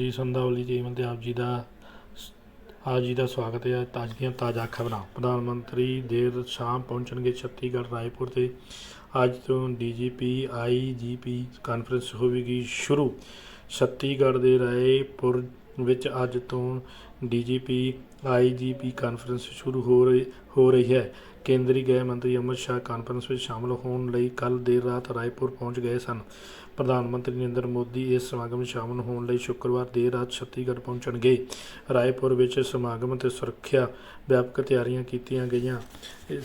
ਜੀ, ਸੰਧਾਵਲੀ ਟੀਮ ਤੇ ਆਪ ਜੀ ਦਾ ਆਪ ਜੀ ਦਾ ਸਵਾਗਤ ਹੈ। ਅੱਜ ਦੀਆਂ ਤਾਜ਼ਾ ਖਬਰਾਂ। ਪ੍ਰਧਾਨ ਮੰਤਰੀ ਦੇਰ ਸ਼ਾਮ ਪਹੁੰਚਣਗੇ ਛੱਤੀਗੜ੍ਹ ਰਾਏਪੁਰ ਤੇ। ਅੱਜ ਤੋਂ ਡੀਜੀਪੀ ਆਈਜੀਪੀ ਕਾਨਫਰੰਸ ਹੋਵੇਗੀ ਸ਼ੁਰੂ। ਛੱਤੀਗੜ੍ਹ ਦੇ ਰਾਏਪੁਰ ਵਿੱਚ ਅੱਜ ਤੋਂ ਡੀਜੀਪੀ, ਆਈਜੀਪੀ ਕਾਨਫਰੰਸ ਸ਼ੁਰੂ ਹੋ ਰਹੀ ਹੋ ਰਹੀ ਹੈ। ਕੇਂਦਰੀ ਗ੍ਰਹਿ ਮੰਤਰੀ ਅਮਿਤ ਸ਼ਾਹ ਕਾਨਫਰੰਸ ਵਿੱਚ ਸ਼ਾਮਲ ਹੋਣ ਲਈ ਕੱਲ ਦੇਰ ਰਾਤ ਰਾਏਪੁਰ ਪਹੁੰਚ ਗਏ ਸਨ। ਪ੍ਰਧਾਨ ਮੰਤਰੀ ਨਰਿੰਦਰ ਮੋਦੀ ਇਸ ਸਮਾਗਮ ਵਿੱਚ ਸ਼ਾਮਲ ਹੋਣ ਲਈ ਸ਼ੁੱਕਰਵਾਰ ਦੇਰ ਰਾਤ ਛੱਤੀਗੜ੍ਹ ਪਹੁੰਚਣਗੇ। ਰਾਏਪੁਰ ਵਿੱਚ ਸਮਾਗਮ ਤੇ ਸੁਰੱਖਿਆ ਵਿਆਪਕ ਤਿਆਰੀਆਂ ਕੀਤੀਆਂ ਗਈਆਂ।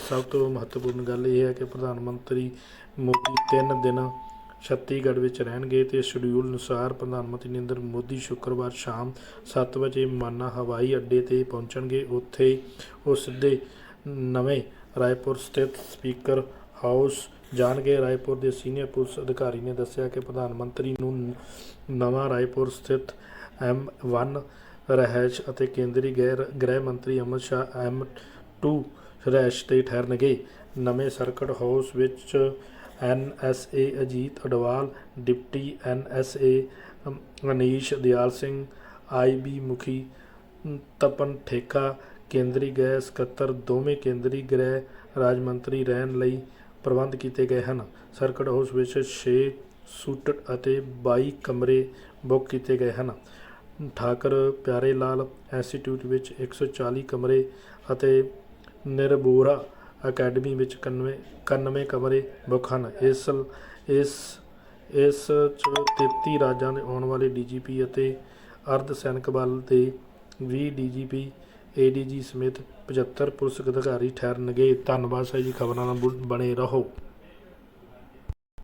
ਸਭ ਤੋਂ ਮਹੱਤਵਪੂਰਨ ਗੱਲ ਇਹ ਹੈ ਕਿ ਪ੍ਰਧਾਨ ਮੰਤਰੀ ਮੋਦੀ ਤਿੰਨ ਦਿਨ ਛੱਤੀਗੜ੍ਹ ਵਿੱਚ ਰਹਿਣਗੇ ਤੇ ਸ਼ਡਿਊਲ ਅਨੁਸਾਰ ਪ੍ਰਧਾਨ ਮੰਤਰੀ ਨਰਿੰਦਰ ਮੋਦੀ ਸ਼ੁੱਕਰਵਾਰ ਸ਼ਾਮ 7 ਵਜੇ ਮਾਨਾ ਹਵਾਈ ਅੱਡੇ ਤੇ ਪਹੁੰਚਣਗੇ। ਉੱਥੇ ਉਹ ਸਿੱਧੇ ਨਵੇਂ ਰਾਏਪੁਰ ਸਥਿਤ ਸਪੀਕਰ ਹਾਊਸ ਜਾਣਗੇ। ਰਾਏਪੁਰ ਦੇ ਸੀਨੀਅਰ ਪੁਲਿਸ ਅਧਿਕਾਰੀ ਨੇ ਦੱਸਿਆ ਕਿ ਪ੍ਰਧਾਨ ਮੰਤਰੀ ਨੂੰ ਨਵਾਂ ਰਾਏਪੁਰ ਸਥਿਤ ਐਮ1 ਰਹਿਸ਼ ਅਤੇ ਕੇਂਦਰੀ ਗੈਰ ਗ੍ਰਹਿ ਮੰਤਰੀ ਅਮਿਤ ਸ਼ਾਹ ਐਮ 2 ਰੈਸ਼ ਤੇ ਠਹਿਰਨਗੇ। ਨਵੇਂ ਸਰਕਟ ਹਾਊਸ ਵਿੱਚ NSA Ajit Doval, deputy NSA Anish Dayal Singh, I B ਮੁਖੀ ਤਪਨ ਠੇਕਾ, ਕੇਂਦਰੀ ਗ੍ਰਹਿ ਸਕੱਤਰ ਦੋਵੇਂ ਕੇਂਦਰੀ ਗ੍ਰਹਿ ਰਾਜ ਮੰਤਰੀ ਰਹਿਣ ਲਈ ਪ੍ਰਬੰਧ ਕੀਤੇ ਗਏ ਹਨ। ਸਰਕਟ ਹਾਊਸ ਵਿੱਚ 6 ਸੂਟਡ ਅਤੇ 22 ਕਮਰੇ ਬੁੱਕ ਕੀਤੇ ਗਏ ਹਨ। ਠਾਕਰ ਪਿਆਰੇ ਲਾਲ ਇੰਸਟੀਚਿਊਟ ਵਿੱਚ 140 ਕਮਰੇ ਅਤੇ ਨਿਰਬੋਰਾ ਅਕੈਡਮੀ ਵਿੱਚ 91 91 ਕਮਰੇ ਬੁੱਕ ਹਨ। ਇਸ ਇਸ ਇਸ ਚ 33 ਰਾਜਾਂ ਦੇ ਆਉਣ ਵਾਲੇ ਡੀਜੀਪੀ ਅਤੇ ਅਰਧ ਸੈਨਿਕ ਬਲ ਦੇ 20 ਡੀਜੀਪੀ ਏਡੀਜੀ ਸਮੇਤ 75 ਪੁਲਿਸ ਅਧਿਕਾਰੀ ਠਹਿਰਨਗੇ। ਧੰਨਵਾਦ ਸਾਈ ਜੀ। ਖਬਰਾਂ ਨਾਲ ਬੁ- ਬਣੇ ਰਹੋ।